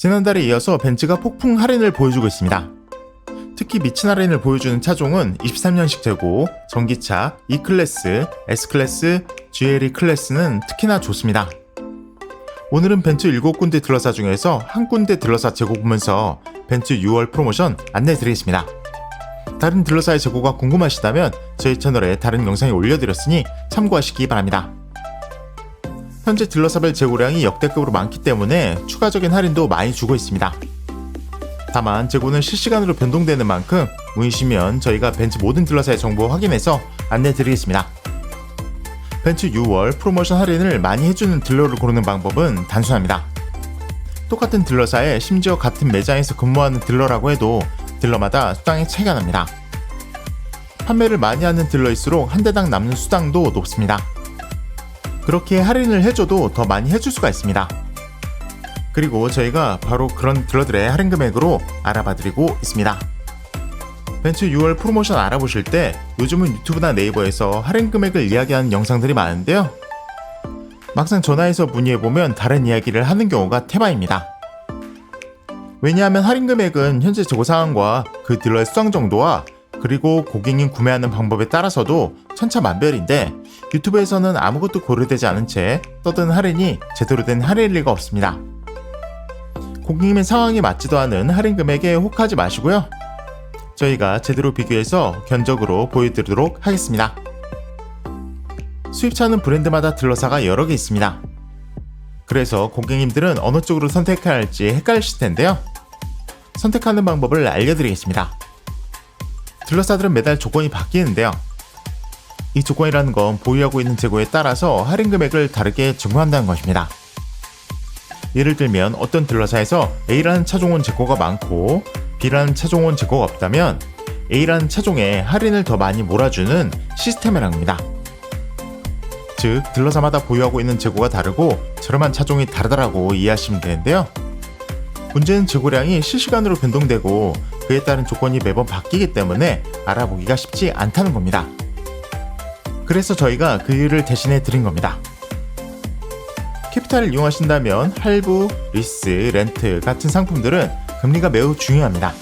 지난달에 이어서 벤츠가 폭풍 할인을 보여주고 있습니다. 특히 미친 할인을 보여주는 차종은 23년식 재고, 전기차, E클래스, S클래스, GLE 클래스는 특히나 좋습니다. 오늘은 벤츠 7군데 들러사 중에서 한 군데 들러사 재고 보면서 벤츠 6월 프로모션 안내 드리겠습니다. 다른 들러사의 재고가 궁금하시다면 저희 채널에 다른 영상에 올려드렸으니 참고하시기 바랍니다. 현재 딜러사별 재고량이 역대급으로 많기 때문에 추가적인 할인도 많이 주고 있습니다. 다만 재고는 실시간으로 변동되는 만큼 문의시면 저희가 벤츠 모든 딜러사의 정보 확인해서 안내 드리겠습니다. 벤츠 6월 프로모션 할인을 많이 해주는 딜러를 고르는 방법은 단순합니다. 똑같은 딜러사에 심지어 같은 매장에서 근무하는 딜러라고 해도 딜러마다 수당의 차이가 납니다. 판매를 많이 하는 딜러일수록 한 대당 남는 수당도 높습니다. 그렇게 할인을 해줘도 더 많이 해줄 수가 있습니다. 그리고 저희가 바로 그런 딜러들의 할인 금액으로 알아봐드리고 있습니다. 벤츠 6월 프로모션 알아보실 때 요즘은 유튜브나 네이버에서 할인 금액을 이야기하는 영상들이 많은데요. 막상 전화해서 문의해보면 다른 이야기를 하는 경우가 태반입니다. 왜냐하면 할인 금액은 현재 재고 상황과 그 딜러의 수당 정도와 그리고 고객이 구매하는 방법에 따라서도 천차만별인데 유튜브에서는 아무것도 고려되지 않은 채 떠드는 할인이 제대로 된 할인일 리가 없습니다. 고객님의 상황에 맞지도 않은 할인 금액에 혹하지 마시고요. 저희가 제대로 비교해서 견적으로 보여드리도록 하겠습니다. 수입차는 브랜드마다 딜러사가 여러 개 있습니다. 그래서 고객님들은 어느 쪽으로 선택해야 할지 헷갈리실 텐데요. 선택하는 방법을 알려드리겠습니다. 딜러사들은 매달 조건이 바뀌는데요. 이 조건이라는 건 보유하고 있는 재고에 따라서 할인 금액을 다르게 증후한다는 것입니다. 예를 들면 어떤 딜러사에서 A라는 차종은 재고가 많고 B라는 차종은 재고가 없다면 A라는 차종에 할인을 더 많이 몰아주는 시스템이라는 겁니다. 즉 딜러사마다 보유하고 있는 재고가 다르고 저렴한 차종이 다르다라고 이해하시면 되는데요. 문제는 재고량이 실시간으로 변동되고 그에 따른 조건이 매번 바뀌기 때문에 알아보기가 쉽지 않다는 겁니다. 그래서 저희가 그 이유를 대신해 드린 겁니다. 캐피탈을 이용하신다면 할부, 리스, 렌트 같은 상품들은 금리가 매우 중요합니다.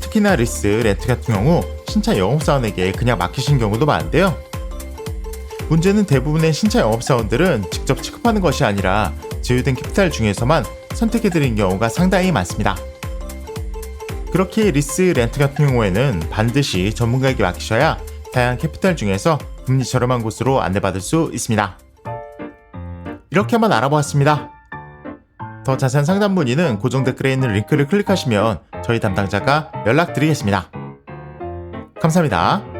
특히나 리스, 렌트 같은 경우 신차 영업사원에게 그냥 맡기신 경우도 많은데요. 문제는 대부분의 신차 영업사원들은 직접 취급하는 것이 아니라 제휴된 캐피탈 중에서만 선택해드린 경우가 상당히 많습니다. 그렇게 리스, 렌트 같은 경우에는 반드시 전문가에게 맡기셔야 다양한 캐피탈 중에서 금리 저렴한 곳으로 안내받을 수 있습니다. 이렇게 한번 알아보았습니다. 더 자세한 상담 문의는 고정 댓글에 있는 링크를 클릭하시면 저희 담당자가 연락드리겠습니다. 감사합니다.